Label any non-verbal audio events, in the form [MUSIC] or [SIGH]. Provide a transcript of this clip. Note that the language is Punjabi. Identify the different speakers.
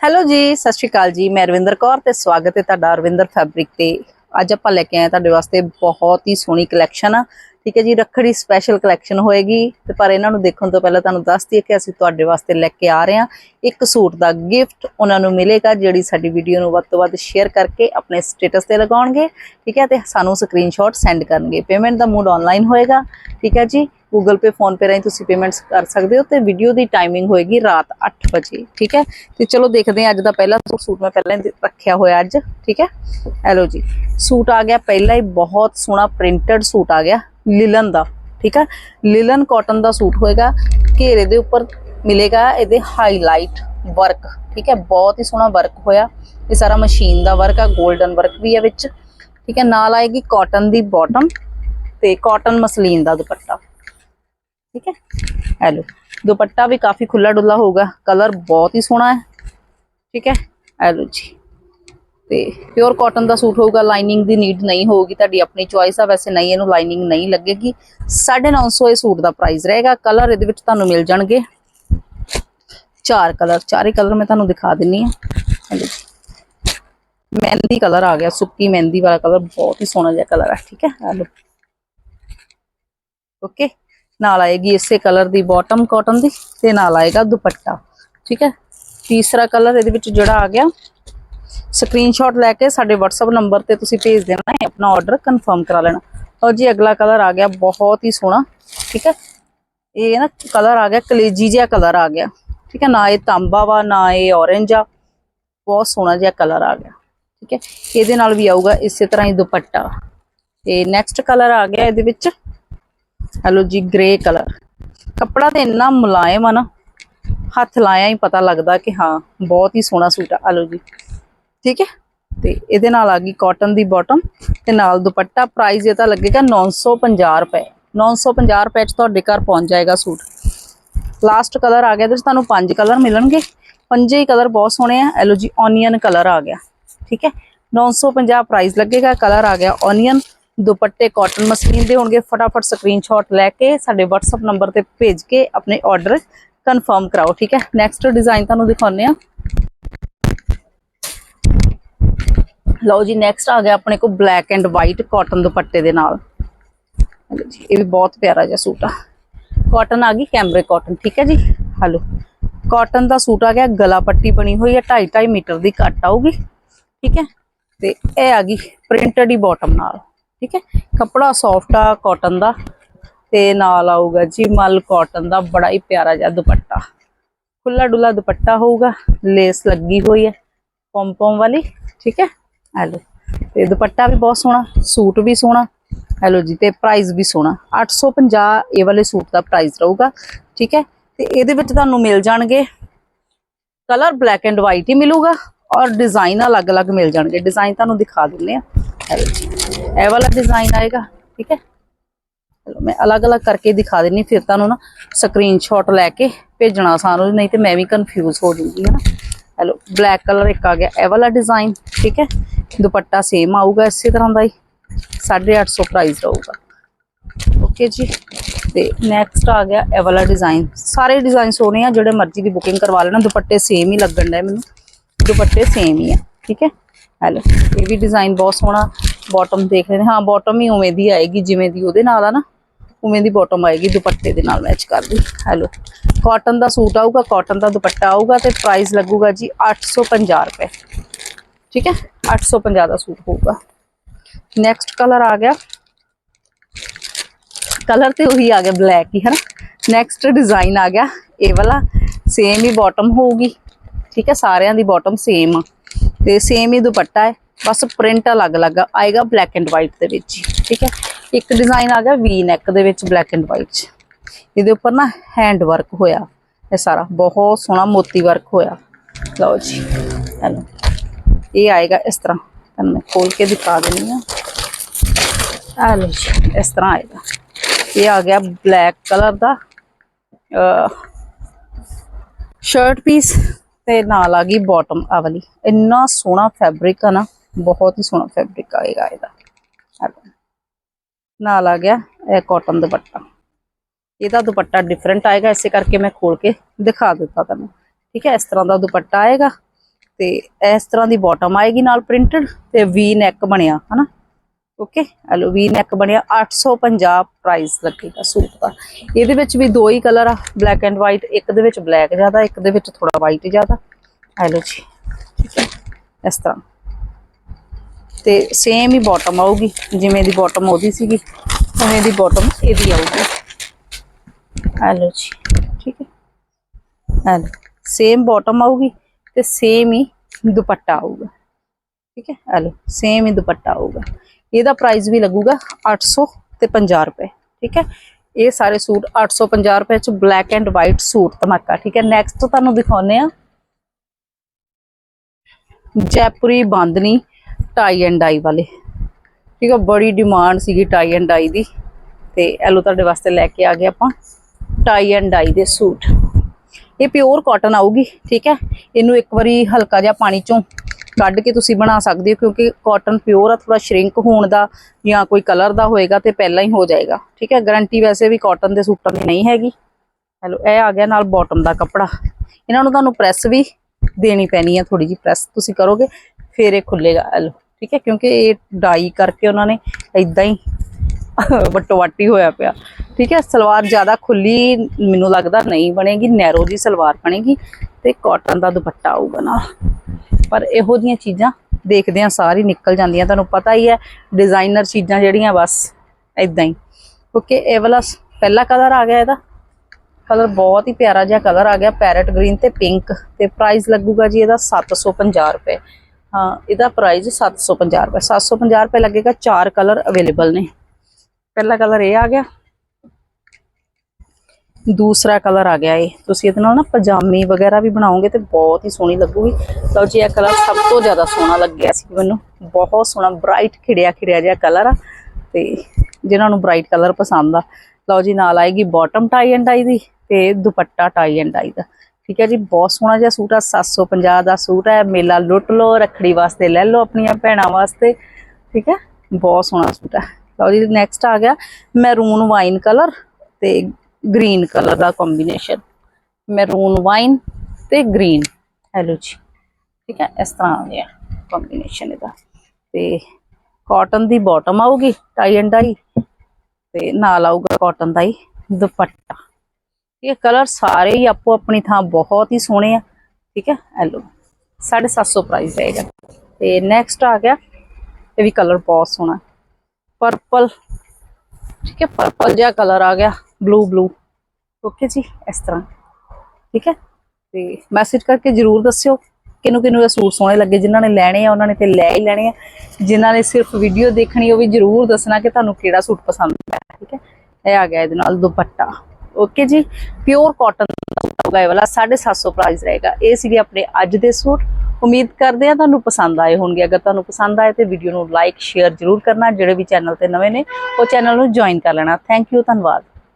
Speaker 1: ਹੈਲੋ ਜੀ, ਸਤਿ ਸ਼੍ਰੀ ਅਕਾਲ ਜੀ। ਮੈਂ ਰਵਿੰਦਰ ਕੌਰ ਤੇ ਸਵਾਗਤ ਹੈ ਤੁਹਾਡਾ ਰਵਿੰਦਰ ਫੈਬਰਿਕ ਤੇ। ਅੱਜ ਆਪਾਂ ਲੈ ਕੇ ਆਏ ਤੁਹਾਡੇ ਵਾਸਤੇ ਬਹੁਤ ਹੀ ਸੋਹਣੀ ਕਲੈਕਸ਼ਨ ਆ। ਠੀਕ ਹੈ ਜੀ, ਰੱਖੜੀ ਸਪੈਸ਼ਲ ਕਲੈਕਸ਼ਨ ਹੋਏਗੀ ਤੇ ਪਰ ਇਹਨਾਂ ਨੂੰ ਦੇਖਣ ਤੋਂ ਪਹਿਲਾਂ ਤੁਹਾਨੂੰ ਦੱਸ ਦਈਏ ਕਿ ਅਸੀਂ ਤੁਹਾਡੇ ਵਾਸਤੇ ਲੈ ਕੇ ਆ ਰਹੇ ਹਾਂ ਇੱਕ ਸੂਟ ਦਾ ਗਿਫਟ ਉਹਨਾਂ ਨੂੰ ਮਿਲੇਗਾ ਜਿਹੜੀ ਸਾਡੀ ਵੀਡੀਓ ਨੂੰ ਵੱਧ ਤੋਂ ਵੱਧ ਸ਼ੇਅਰ ਕਰਕੇ ਆਪਣੇ ਸਟੇਟਸ ਤੇ ਲਗਾਉਣਗੇ, ਠੀਕ ਹੈ, ਤੇ ਸਾਨੂੰ ਸਕਰੀਨਸ਼ਾਟ ਸੈਂਡ ਕਰਨਗੇ। ਪੇਮੈਂਟ ਦਾ ਮੋਡ ਆਨਲਾਈਨ ਹੋਏਗਾ, ਠੀਕ ਹੈ ਜੀ। ਗੂਗਲ ਪੇ ਫੋਨ ਪੇ ਰਾਹੀਂ ਤੁਸੀਂ ਪੇਮੈਂਟਸ ਕਰ ਸਕਦੇ ਹੋ ਤੇ ਵੀਡੀਓ ਦੀ ਟਾਈਮਿੰਗ ਹੋਏਗੀ ਰਾਤ 8 ਵਜੇ, ਠੀਕ ਹੈ। ਤੇ ਚਲੋ ਦੇਖਦੇ ਹਾਂ ਅੱਜ ਦਾ ਪਹਿਲਾ ਸੂਟ ਮੈਂ ਪਹਿਲਾਂ ਹੀ ਰੱਖਿਆ ਹੋਇਆ ਅੱਜ, ਠੀਕ ਹੈ। ਹੈਲੋ ਜੀ, ਸੂਟ ਆ ਗਿਆ, ਪਹਿਲਾ ਹੀ ਬਹੁਤ ਸੋਹਣਾ ਪ੍ਰਿੰਟਡ ਸੂਟ ਆ ਗਿਆ। ਲਿਲਨ ਦਾ, ਠੀਕ ਹੈ ਲਿਲਨ ਕਾਟਨ ਦਾ ਸੂਟ ਹੋਏਗਾ, ਘੇਰੇ ਦੇ ਉੱਪਰ ਮਿਲੇਗਾ ਇਹਦੇ ਹਾਈਲਾਈਟ ਵਰਕ ਠੀਕ ਹੈ ਬਹੁਤ ਹੀ ਸੋਹਣਾ ਵਰਕ ਹੋਇਆ। ਇਹ ਸਾਰਾ ਮਸ਼ੀਨ ਦਾ ਵਰਕ ਆ 골ਡਨ ਵਰਕ ਵੀ ਹੈ ਵਿੱਚ, ਠੀਕ ਹੈ ਨਾਲ ਆਏਗੀ ਕਾਟਨ ਦੀ ਬਾਟਮ ਤੇ ਕਾਟਨ ਮਸਲੀਨ ਦਾ ਦੁਪੱਟਾ, ਠੀਕ ਹੈ ਹੈਲੋ, ਦੁਪੱਟਾ ਵੀ ਕਾਫੀ ਖੁੱਲਾ ਡੁੱਲਾ ਹੋਊਗਾ ਕਲਰ ਬਹੁਤ ਹੀ ਸੋਹਣਾ ਹੈ, ਠੀਕ ਹੈ ਹੈਲੋ ਜੀ। ਤੇ ਪਿਓਰ ਕਾਟਨ ਦਾ ਸੂਟ ਹੋਊਗਾ ਲਾਈਨਿੰਗ ਦੀ ਨੀਡ ਨਹੀਂ ਹੋਊਗੀ, ਤੁਹਾਡੀ ਆਪਣੀ ਚੁਆਇਸ ਆ, ਵੈਸੇ ਨਹੀਂ, ਇਹਨੂੰ ਲਾਈਨਿੰਗ ਨਹੀਂ ਲੱਗੇਗੀ। 950 ਇਹ ਸੂਟ ਦਾ ਪ੍ਰਾਈਸ ਰਹੇਗਾ। ਕਲਰ ਇਹਦੇ ਵਿੱਚ ਤੁਹਾਨੂੰ ਮਿਲ ਜਾਣਗੇ। ਚਾਰ ਕਲਰ ਚਾਰੇ ਕਲਰ ਮੈਂ ਤੁਹਾਨੂੰ ਦਿਖਾ ਦਿੰਨੀ ਆ। ਮਹਿੰਦੀ ਕਲਰ ਆ ਗਿਆ, ਸੁੱਕੀ ਮਹਿੰਦੀ ਵਾਲਾ ਕਲਰ ਬਹੁਤ ਹੀ ਸੋਹਣਾ ਜਿਹਾ ਕਲਰ ਹੈ ਠੀਕ ਹੈ? ਹੈਲੋ ਓਕੇ ਨਾਲ ਆਏਗੀ ਇਸੇ ਕਲਰ ਦੀ ਬਾਟਮ ਕਾਟਨ ਦੀ, ਤੇ ਨਾਲ ਆਏਗਾ ਦੁਪੱਟਾ, ਠੀਕ ਹੈ? ਤੀਸਰਾ ਕਲਰ ਇਹਦੇ ਵਿੱਚ ਜਿਹੜਾ ਆ ਗਿਆ ਸਕਰੀਨਸ਼ਾਟ ਲੈ ਕੇ ਸਾਡੇ WhatsApp ਨੰਬਰ ਤੇ ਤੁਸੀਂ ਭੇਜ ਦੇਣਾ ਹੈ, ਆਪਣਾ ਆਰਡਰ ਕਨਫਰਮ ਕਰਾ ਲੈਣਾ। ਔਰ ਜੀ, ਅਗਲਾ ਕਲਰ ਆ ਗਿਆ ਬਹੁਤ ਹੀ ਸੋਹਣਾ, ਠੀਕ ਹੈ? ਇਹ ਨਾ ਕਲਰ ਆ ਗਿਆ ਕਲੇਜੀ ਜਿਹਾ ਕਲਰ ਆ ਗਿਆ, ਠੀਕ ਹੈ? ਨਾ ਇਹ ਤਾਂਬਾ ਵਾ, ਨਾ ਇਹ orange ਆ, ਬਹੁਤ ਸੋਹਣਾ ਜਿਹਾ ਕਲਰ ਆ ਗਿਆ, ਠੀਕ ਹੈ? ਇਹਦੇ ਨਾਲ ਵੀ ਆਊਗਾ, ਇਸੇ ਤਰ੍ਹਾਂ ਹੀ ਦੁਪੱਟਾ। ਤੇ ਨੈਕਸਟ ਕਲਰ ਆ ਗਿਆ ਇਹਦੇ ਵਿੱਚ, ਹੈਲੋ ਜੀ ਗ੍ਰੇ ਕਲਰ ਕੱਪੜਾ ਤੇ ਇੰਨਾ ਮੁਲਾਇਮ ਆ ਨਾ, ਹੱਥ ਲਾਇਆ ਹੀ ਪਤਾ ਲੱਗਦਾ ਕਿ ਹਾਂ, ਬਹੁਤ ਹੀ ਸੋਹਣਾ ਸੂਟ ਆ। ਹਲੋ ਜੀ। ਠੀਕ ਹੈ? ਤੇ ਇਹਦੇ ਨਾਲ ਆ ਗਈ ਕਾਟਨ ਦੀ ਬਾਟਮ ਤੇ ਨਾਲ ਦੁਪੱਟਾ ਪ੍ਰਾਈਸ ਇਹਦਾ ਲੱਗੇਗਾ 950 ਰੁਪਏ। 950 ਰੁਪਏ ਚ ਤੁਹਾਡੇ ਘਰ ਪਹੁੰਚ ਜਾਏਗਾ ਸੂਟ। ਲਾਸਟ ਕਲਰ ਆ ਗਿਆ ਇਹਦੇ ਚ ਤੁਹਾਨੂੰ ਪੰਜ ਕਲਰ ਮਿਲਣਗੇ। ਪੰਜੇ ਹੀ ਕਲਰ ਬਹੁਤ ਸੋਹਣੇ ਆ। ਐਲੋ ਜੀ ਓਨੀਅਨ ਕਲਰ ਆ ਗਿਆ। ਠੀਕ ਹੈ? 950 ਪ੍ਰਾਈਸ ਲੱਗੇਗਾ। ਕਲਰ ਆ ਗਿਆ ਓਨੀਅਨ ਦੁਪੱਟੇ ਕਾਟਨ ਮਸਲੀਨ ਦੇ ਹੋਣਗੇ। ਫਟਾਫਟ ਸਕਰੀਨਸ਼ਾਟ ਲੈ ਕੇ ਸਾਡੇ WhatsApp ਨੰਬਰ ਤੇ ਭੇਜ ਕੇ ਆਪਣੇ ਆਰਡਰ ਕਨਫਰਮ ਕਰਾਓ। ਠੀਕ ਹੈ? ਨੈਕਸਟ ਡਿਜ਼ਾਈਨ ਤੁਹਾਨੂੰ ਦਿਖਾਉਂਦੇ ਆ ਲਓ ਜੀ ਨੈਕਸਟ ਆ ਗਿਆ ਆਪਣੇ ਕੋਲ ਬਲੈਕ ਐਂਡ ਵਾਈਟ ਕਾਟਨ ਦੁਪੱਟੇ ਦੇ ਨਾਲ। ਜੀ, ਇਹ ਵੀ ਬਹੁਤ ਪਿਆਰਾ ਜਿਹਾ ਸੂਟ ਆ। ਕਾਟਨ ਆ ਗਈ ਕੈਮਰੇ ਕਾਟਨ ਠੀਕ ਹੈ ਜੀ? ਹਲੋ ਕਾਟਨ ਦਾ ਸੂਟ ਆ ਗਿਆ, ਗਲਾ ਪੱਟੀ ਬਣੀ ਹੋਈ ਹੈ 2.5 2.5 ਮੀਟਰ ਦੀ ਕੱਟ ਆਊਗੀ, ਠੀਕ ਹੈ? ਤੇ ਇਹ ਆ ਗਈ ਪ੍ਰਿੰਟਡ ਹੀ ਬਾਟਮ ਨਾਲ, ਠੀਕ ਹੈ? ਕੱਪੜਾ ਸੌਫਟ ਆ ਕਾਟਨ ਦਾ, ਤੇ ਨਾਲ ਆਊਗਾ ਜੀ ਮਲ ਕਾਟਨ ਦਾ, ਬੜਾ ਹੀ ਪਿਆਰਾ ਜਿਹਾ ਦੁਪੱਟਾ। ਖੁੱਲਾ ਡੁੱਲਾ ਦੁਪੱਟਾ ਹੋਊਗਾ ਲੇਸ ਲੱਗੀ ਹੋਈ ਹੈ ਪੌਮ ਪੌਮ ਵਾਲੀ, ਠੀਕ ਹੈ? ਹੈਲੋ, ਤੇ ਦੁਪੱਟਾ ਵੀ ਬਹੁਤ ਸੋਹਣਾ, ਸੂਟ ਵੀ ਸੋਹਣਾ, ਹੈਲੋ ਜੀ, ਤੇ ਪ੍ਰਾਈਸ ਵੀ ਸੋਹਣਾ। 850 ਇਹ ਵਾਲੇ ਸੂਟ ਦਾ ਪ੍ਰਾਈਸ ਰਹੂਗਾ, ਠੀਕ ਹੈ? ਤੇ ਇਹਦੇ ਵਿੱਚ ਤੁਹਾਨੂੰ ਮਿਲ ਜਾਣਗੇ ਕਲਰ ਬਲੈਕ ਐਂਡ ਵਾਈਟ ਹੀ ਮਿਲੂਗਾ ਔਰ ਡਿਜ਼ਾਈਨ ਅਲੱਗ-ਅਲੱਗ ਮਿਲ ਜਾਣਗੇ। ਡਿਜ਼ਾਈਨ ਤੁਹਾਨੂੰ ਦਿਖਾ ਦਿੰਨੇ ਆ ਹੈਲੋ ਜੀ, ਇਹ ਵਾਲਾ ਡਿਜ਼ਾਈਨ ਆਏਗਾ, ਠੀਕ ਹੈ? ਚਲੋ ਮੈਂ ਅਲੱਗ-ਅਲੱਗ ਕਰਕੇ ਦਿਖਾ ਦਿੰਨੀ ਫਿਰ ਤੁਹਾਨੂੰ ਨਾ ਸਕਰੀਨਸ਼ਾਟ ਲੈ ਕੇ ਭੇਜਣਾ ਆਸਾਨ ਨਹੀਂ ਤੇ ਮੈਂ ਵੀ ਕਨਫਿਊਜ਼ ਹੋ ਜੂਗੀ ਹਨਾ ਹੈਲੋ ਬਲੈਕ ਕਲਰ ਇੱਕ ਆ ਗਿਆ, ਇਹ ਵਾਲਾ ਡਿਜ਼ਾਈਨ ਠੀਕ ਹੈ? ਦੁਪੱਟਾ ਸੇਮ ਆਊਗਾ ਇਸੇ ਤਰ੍ਹਾਂ ਦਾ ਹੀ। 850 ਪ੍ਰਾਈਸ ਰਹੂਗਾ। ਓਕੇ ਜੀ। ਤੇ ਨੈਕਸਟ ਆ ਗਿਆ ਇਹ ਵਾਲਾ ਡਿਜ਼ਾਈਨ ਸਾਰੇ ਡਿਜ਼ਾਈਨ ਸੋਹਣੇ ਆ, ਜਿਹੜੇ ਮਰਜ਼ੀ ਦੀ ਬੁਕਿੰਗ ਕਰਵਾ ਲੈਣਾ। ਦੁਪੱਟੇ ਸੇਮ ਹੀ ਲੱਗਣ ਦਾ ਮੈਨੂੰ। ਦੁਪੱਟੇ ਸੇਮ ਹੀ ਆ, ਠੀਕ ਹੈ? ਹੈਲੋ ਇਹ ਵੀ ਡਿਜ਼ਾਈਨ ਬਹੁਤ ਸੋਹਣਾ। ਬਾਟਮ ਦੇਖ ਰਹੇ ਨੇ। ਹਾਂ ਬਾਟਮ ਹੀ ਉਵੇਂ ਦੀ ਆਏਗੀ, ਜਿਵੇਂ ਦੀ ਉਹਦੇ ਨਾਲ ਆ ਨਾ। ਉਵੇਂ ਦੀ ਬਾਟਮ ਆਏਗੀ, ਦੁਪੱਟੇ ਦੇ ਨਾਲ ਮੈਚ ਕਰਦੀ। ਹੈਲੋ ਕਾਟਨ ਦਾ ਸੂਟ ਆਊਗਾ ਕਾਟਨ ਦਾ ਦੁਪੱਟਾ ਆਊਗਾ ਤੇ ਪ੍ਰਾਈਸ ਲੱਗੂਗਾ ਜੀ 850 ਰੁਪਏ। ਠੀਕ ਹੈ? 850 ਦਾ ਸੂਟ ਹੋਊਗਾ। ਨੈਕਸਟ ਕਲਰ ਆ ਗਿਆ। ਕਲਰ ਤੇ ਉਹੀ ਆ ਗਿਆ ਬਲੈਕ ਹੀ ਹੈ ਨਾ? ਨੈਕਸਟ ਡਿਜ਼ਾਈਨ ਆ ਗਿਆ। ਇਹ ਵਾਲਾ ਸੇਮ ਹੀ ਬਾਟਮ ਹੋਊਗੀ। ਠੀਕ ਹੈ? ਸਾਰਿਆਂ ਦੀ ਬਾਟਮ ਸੇਮ ਆ। ਤੇ ਸੇਮ ਹੀ ਦੁਪੱਟਾ ਹੈ। ਬਸ ਪ੍ਰਿੰਟ ਅਲੱਗ-ਅਲੱਗ ਆਏਗਾ ਬਲੈਕ ਐਂਡ ਵਾਈਟ ਦੇ ਵਿੱਚ ਹੀ, ਠੀਕ ਹੈ? ਇੱਕ ਡਿਜ਼ਾਈਨ ਆ ਗਿਆ ਵੀ ਨੈਕ ਦੇ ਵਿੱਚ ਬਲੈਕ ਐਂਡ ਵਾਈਟ ਚ। ਇਹਦੇ ਉੱਪਰ ਨਾ ਹੈਂਡ ਵਰਕ ਹੋਇਆ। ਇਹ ਸਾਰਾ ਬਹੁਤ ਸੋਹਣਾ ਮੋਤੀ ਵਰਕ ਹੋਇਆ। ਲਓ ਜੀ। ਹੈਲੋ। ਇਹ ਆਏਗਾ ਇਸ ਤਰ੍ਹਾਂ। ਤੁਹਾਨੂੰ ਮੈਂ ਖੋਲ ਕੇ ਦਿਖਾ ਦਿੰਦੀ ਹਾਂ। ਆ ਲਓ ਜੀ, ਇਸ ਤਰ੍ਹਾਂ ਆਏਗਾ। ਇਹ ਆ ਗਿਆ ਬਲੈਕ ਕਲਰ ਦਾ ਸ਼ਰਟ ਪੀਸ ਤੇ ਨਾਲ ਆ ਗਈ ਬਾਟਮ ਆ ਵਾਲੀ। ਇੰਨਾ ਸੋਹਣਾ ਫੈਬਰਿਕ ਆ ਨਾ, ਬਹੁਤ ਹੀ ਸੋਹਣਾ ਫੈਬਰਿਕ ਆਏਗਾ ਇਹਦਾ। ਨਾਲ ਆ ਗਿਆ ਇਹ ਕਾਟਨ ਦੁਪੱਟਾ। ਇਹਦਾ ਦੁਪੱਟਾ ਡਿਫਰੈਂਟ ਆਏਗਾ, ਇਸੇ ਕਰਕੇ ਮੈਂ ਖੋਲ ਕੇ ਦਿਖਾ ਦਿੱਤਾ ਤੁਹਾਨੂੰ। ਠੀਕ ਹੈ, ਇਸ ਤਰ੍ਹਾਂ ਦਾ ਦੁਪੱਟਾ ਆਏਗਾ। ਤੇ ਇਸ ਤਰ੍ਹਾਂ ਦੀ ਬਾਟਮ ਆਏਗੀ ਨਾਲ ਪ੍ਰਿੰਟਡ ਤੇ ਵੀ ਨੈਕ ਬਣਿਆ, ਹਨਾ? ਓਕੇ ਹਲੋ ਵੀ ਨੈਕ ਬਣਿਆ 850 ਪ੍ਰਾਈਸ ਲੱਗੇਗਾ ਸੂਟ ਦਾ। ਇਹਦੇ ਵਿੱਚ ਵੀ ਦੋ ਹੀ ਕਲਰ ਆ ਬਲੈਕ ਐਂਡ ਵਾਈਟ ਇੱਕ ਦੇ ਵਿੱਚ ਬਲੈਕ ਜ਼ਿਆਦਾ, ਇੱਕ ਦੇ ਵਿੱਚ ਥੋੜਾ ਵਾਈਟ ਜ਼ਿਆਦਾ। ਹਲੋ ਜੀ, ਠੀਕ ਹੈ? ਇਸ ਤਰ੍ਹਾਂ। ਤੇ ਸੇਮ ਹੀ ਬਾਟਮ ਆਊਗੀ, ਜਿਵੇਂ ਦੀ ਬਾਟਮ ਉਹਦੀ ਸੀਗੀ, ਉਵੇਂ ਦੀ ਬਾਟਮ ਇਹਦੀ ਆਊਗੀ। ਹਲੋ ਜੀ, ਠੀਕ ਹੈ? ਹਲੋ ਸੇਮ ਬਾਟਮ ਆਊਗੀ ਤੇ ਸੇਮ ਹੀ ਦੁਪੱਟਾ ਆਊਗਾ। ਠੀਕ ਹੈ? ਹਲੋ ਸੇਮ ਹੀ ਦੁਪੱਟਾ ਆਊਗਾ। ਇਹਦਾ ਪ੍ਰਾਈਸ ਵੀ ਲੱਗੂਗਾ 800 ਤੇ 50 ਰੁਪਏ। ਠੀਕ ਹੈ? ਇਹ ਸਾਰੇ ਸੂਟ 850 ਰੁਪਏ ਚ ਬਲੈਕ ਐਂਡ ਵਾਈਟ ਸੂਟ ਧਮਾਕਾ। ਠੀਕ ਹੈ? ਨੈਕਸਟ ਤੁਹਾਨੂੰ ਦਿਖਾਉਨੇ ਆ ਜੈਪੁਰੀ ਬਾਂਦਨੀ ਟਾਈ ਐਂਡ ਡਾਈ ਵਾਲੇ। ਠੀਕ ਹੈ? ਬੜੀ ਡਿਮਾਂਡ ਸੀਗੀ ਟਾਈ ਐਂਡ ਡਾਈ ਦੀ। ਤੇ ਐਲੋ ਤੁਹਾਡੇ ਵਾਸਤੇ ਲੈ ਕੇ ਆ ਗਏ ਆਪਾਂ ਟਾਈ ਐਂਡ ਡਾਈ ਦੇ ਸੂਟ। ਇਹ ਪਿਓਰ ਕਾਟਨ ਆਊਗੀ, ਠੀਕ ਹੈ? ਇਹਨੂੰ ਇੱਕ ਵਾਰੀ ਹਲਕਾ ਜਿਹਾ ਪਾਣੀ ਚੋਂ ਕੱਢ ਕੇ ਤੁਸੀਂ ਬਣਾ ਸਕਦੇ ਹੋ, ਕਿਉਂਕਿ ਕਾਟਨ ਪਿਓਰ ਆ ਥੋੜਾ ਸ਼ਰਿੰਕ ਹੋਣ ਦਾ ਜਾਂ ਕੋਈ ਕਲਰ ਦਾ ਹੋਏਗਾ ਤੇ ਪਹਿਲਾਂ ਹੀ ਹੋ ਜਾਏਗਾ, ਠੀਕ ਹੈ? ਗਾਰੰਟੀ ਵੈਸੇ ਵੀ ਕਾਟਨ ਦੇ ਸੂਟਾਂ ਦੀ ਨਹੀਂ ਹੈਗੀ। ਹੈਲੋ ਇਹ ਆ ਗਿਆ ਨਾਲ ਬਾਟਮ ਦਾ ਕੱਪੜਾ। ਇਹਨਾਂ ਨੂੰ ਤੁਹਾਨੂੰ ਪ੍ਰੈਸ ਵੀ ਦੇਣੀ ਪੈਣੀ ਹੈ ਥੋੜੀ ਜੀ ਪ੍ਰੈਸ ਤੁਸੀਂ ਕਰੋਗੇ, ਫਿਰ ਇਹ ਖੁੱਲੇਗਾ ਹੈਲੋ ਠੀਕ ਹੈ? ਕਿਉਂਕਿ ਇਹ ਡਾਈ ਕਰਕੇ ਉਹਨਾਂ ਨੇ ਇਦਾਂ ਹੀ [LAUGHS] ਵੱਟੋ ਵਾਟੀ ਹੋਇਆ ਪਿਆ। ਠੀਕ ਹੈ, ਸਲਵਾਰ ਜ਼ਿਆਦਾ ਖੁੱਲੀ ਮੈਨੂੰ ਲੱਗਦਾ ਨਹੀਂ ਬਣੇਗੀ, ਨੈਰੋ ਜੀ ਸਲਵਾਰ ਬਣੇਗੀ ਤੇ ਕਾਟਨ ਦਾ ਦੁਪੱਟਾ ਆਊਗਾ ਨਾਲ। ਪਰ ਇਹੋ ਜੀਆਂ ਚੀਜ਼ਾਂ ਦੇਖਦੇ ਆ ਸਾਰੀ ਨਿਕਲ ਜਾਂਦੀਆਂ, ਤੁਹਾਨੂੰ ਪਤਾ ਹੀ ਹੈ ਡਿਜ਼ਾਈਨਰ ਚੀਜ਼ਾਂ ਜਿਹੜੀਆਂ ਬਸ ਇਦਾਂ ਹੀ। ਓਕੇ ਇਹ ਵਾਲਾ ਪਹਿਲਾ ਕਲਰ ਆ ਗਿਆ ਇਹਦਾ। ਕਲਰ ਬਹੁਤ ਹੀ ਪਿਆਰਾ ਜਿਹਾ ਕਲਰ ਆ ਗਿਆ ਪੈਰਟ ਗ੍ਰੀਨ ਤੇ ਪਿੰਕ ਤੇ ਪ੍ਰਾਈਸ ਲੱਗੂਗਾ ਜੀ ਇਹਦਾ 750 ਰੁਪਏ। ਹਾਂ, ਇਹਦਾ ਪ੍ਰਾਈਸ 750 ਰੁਪਏ 750 ਰੁਪਏ ਲੱਗੇਗਾ, ਚਾਰ ਕਲਰ ਅਵੇਲੇਬਲ ਨੇ। ਪਹਿਲਾ ਕਲਰ ਇਹ ਆ ਗਿਆ ਦੂਸਰਾ ਕਲਰ ਆ ਗਿਆ ਇਹ ਤੁਸੀਂ ਇਹਦੇ ਨਾਲ ਨਾ ਪਜਾਮੇ ਵਗੈਰਾ ਵੀ ਬਣਾਓਗੇ ਤੇ ਬਹੁਤ ਹੀ ਸੋਹਣੀ ਲੱਗੂਗੀ। ਲਓ ਜੀ, ਇਹ ਕਲਰ ਸਭ ਤੋਂ ਜ਼ਿਆਦਾ ਸੋਹਣਾ ਲੱਗਿਆ ਸੀ ਮੈਨੂੰ। ਬਹੁਤ ਸੋਹਣਾ, ਬ੍ਰਾਈਟ ਖਿੜਿਆ ਖਿੜਿਆ ਜਿਹਾ ਕਲਰ ਆ ਤੇ ਜਿਨ੍ਹਾਂ ਨੂੰ ਬ੍ਰਾਈਟ ਕਲਰ ਪਸੰਦ ਆ। ਲਓ ਜੀ, ਨਾਲ ਆਏਗੀ ਬਾਟਮ ਟਾਈ ਐਂਡ ਡਾਈ ਦੀ ਤੇ ਦੁਪੱਟਾ ਟਾਈ ਐਂਡ ਡਾਈ ਦਾ। ਠੀਕ ਹੈ ਜੀ, ਬਹੁਤ ਸੋਹਣਾ ਜਿਹਾ ਸੂਟ ਆ 750 ਦਾ ਸੂਟ ਹੈ ਮੇਲਾ ਲੁੱਟ ਲਓ, ਰੱਖੜੀ ਵਾਸਤੇ ਲੈ ਲਓ ਆਪਣੀਆਂ ਭੈਣਾਂ ਵਾਸਤੇ। ਠੀਕ ਹੈ, ਬਹੁਤ ਸੋਹਣਾ ਸੂਟ ਹੈ ਲਓ ਜੀ ਨੈਕਸਟ ਆ ਗਿਆ ਮੈਰੂਨ ਵਾਈਨ ਕਲਰ ਤੇ ਗ੍ਰੀਨ ਕਲਰ ਦਾ ਕੰਬੀਨੇਸ਼ਨ ਮੈਰੂਨ ਵਾਈਨ ਤੇ ਗ੍ਰੀਨ ਹੈਲੋ ਜੀ। ਠੀਕ ਹੈ, ਇਸ ਤਰ੍ਹਾਂ ਆ ਗਿਆ ਕੰਬੀਨੇਸ਼ਨ ਇਹਦਾ। ਤੇ ਕਾਟਨ ਦੀ ਬਾਟਮ ਆਊਗੀ ਟਾਈ ਐਂਡ ਡਾਈ ਤੇ ਨਾਲ ਆਊਗਾ ਕਾਟਨ ਦਾ ਹੀ ਦੁਪੱਟਾ। ਇਹ ਕਲਰ ਸਾਰੇ ਹੀ ਆਪੋ ਆਪਣੀ ਥਾਂ ਬਹੁਤ ਹੀ ਸੋਹਣੇ ਆ। ਠੀਕ ਹੈ ਐਲੋ 750 ਪ੍ਰਾਈਸ ਰਹੇਗਾ ਤੇ ਨੈਕਸਟ ਆ ਗਿਆ, ਇਹ ਵੀ ਕਲਰ ਬਹੁਤ ਸੋਹਣਾ। ਪਰਪਲ ਠੀਕ ਹੈ ਪਰਪਲ ਜਿਹਾ ਕਲਰ ਆ ਗਿਆ। ਬਲੂ ਬਲੂ ਓਕੇ ਜੀ, ਇਸ ਤਰ੍ਹਾਂ। ਠੀਕ ਹੈ? ਤੇ ਮੈਸੇਜ ਕਰਕੇ ਜਰੂਰ ਦੱਸਿਓ ਕਿਹਨੂੰ ਕਿਹਨੂੰ ਇਹ ਸੂਟ ਸੋਹਣੇ ਲੱਗੇ, ਜਿਨ੍ਹਾਂ ਨੇ ਲੈਣੇ ਆ, ਉਹਨਾਂ ਨੇ ਤੇ ਲੈ ਹੀ ਲੈਣੇ ਆ। ਜਿਨ੍ਹਾਂ ਨੇ ਸਿਰਫ ਵੀਡੀਓ ਦੇਖਣੀ, ਉਹ ਵੀ ਜਰੂਰ ਦੱਸਣਾ ਕਿ ਤੁਹਾਨੂੰ ਕਿਹੜਾ ਸੂਟ ਪਸੰਦ ਹੈ। ਠੀਕ ਹੈ? ਇਹ ਆ ਗਿਆ ਇਹਦੇ ਨਾਲ ਦੁਪੱਟਾ। ਓਕੇ ਜੀ ਪਿਓਰ ਕਾਟਨ ਦਾ ਸੂਟ ਹੋਗਾ ਇਹ ਵਾਲਾ 750 ਪ੍ਰਾਈਸ ਰਹੇਗਾ। ਇਹ ਸੀਗੇ ਆਪਣੇ ਅੱਜ ਦੇ ਸੂਟ। ਉਮੀਦ ਕਰਦੇ ਆ ਤੁਹਾਨੂੰ ਪਸੰਦ ਆਏ ਹੋਣਗੇ। ਅਗਰ ਤੁਹਾਨੂੰ ਪਸੰਦ ਆਏ ਤੇ ਵੀਡੀਓ ਨੂੰ ਲਾਈਕ ਸ਼ੇਅਰ ਜਰੂਰ ਕਰਨਾ। ਜਿਹੜੇ ਵੀ ਚੈਨਲ ਤੇ ਨਵੇਂ ਨੇ, ਉਹ ਚੈਨਲ ਨੂੰ ਜੁਆਇਨ ਕਰ ਲੈਣਾ। ਥੈਂਕ ਯੂ ਧੰਨਵਾਦ।